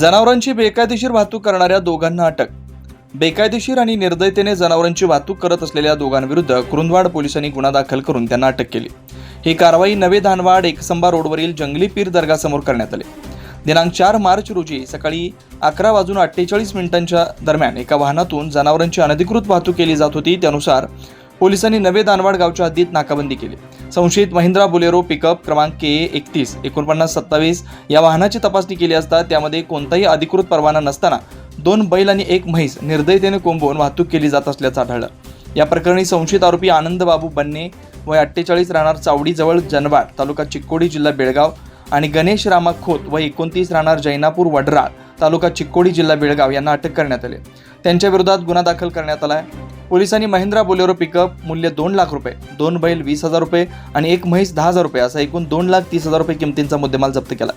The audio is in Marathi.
जनावरांची बेकायदेशीर वाहतूक करणाऱ्या दोघांना अटक. बेकायदेशीर आणि निर्दयतेने जनावरांची वाहतूक करत असलेल्या दोघांविरुद्ध कुरुंदवाड पोलिसांनी गुन्हा दाखल करून त्यांना अटक केली. ही कारवाई नवे धानवाड एकसंबा रोडवरील जंगली पीर दर्गासमोर करण्यात आली. दिनांक चार मार्च रोजी सकाळी अकरा वाजून अठ्ठेचाळीस मिनिटांच्या दरम्यान एका वाहनातून जनावरांची अनधिकृत वाहतूक केली जात होती. त्यानुसार पोलिसांनी नवे दानवाड गावच्या हद्दीत नाकाबंदी केली. संशयित महिंद्रा बोलेरो पिकअप क्रमांक के एकतीस एकोणपन्नास सत्तावीस. या वाहनाची तपासणी केली असता त्यामध्ये कोणताही अधिकृत परवाना नसताना दोन बैल आणि एक म्हैस निर्दयतेने कोंबवून वाहतूक केली जात असल्याचं आढळलं. या प्रकरणी संशयित आरोपी आनंद बाबू बन्ने वय अठ्ठेचाळीस राहणार चावडीजवळ जनवाड तालुका चिक्कोडी जिल्हा बेळगाव आणि गणेश रामा खोत व एकोणतीस राहणार जैनापूर वडराळ तालुका चिक्कोडी जिल्हा बेळगाव यांना अटक करण्यात आली. त्यांच्या विरोधात गुन्हा दाखल करण्यात आला आहे. पोलिसांनी महिंद्रा बोलेरो पिकअप मूल्य दोन लाख रुपये दोन बैल वीस हजार रुपये आणि एक म्हैस दहा हजार रुपये असा एकूण दोन लाख तीस हजार रुपये किमतींचा मुद्देमाल जप्त केला.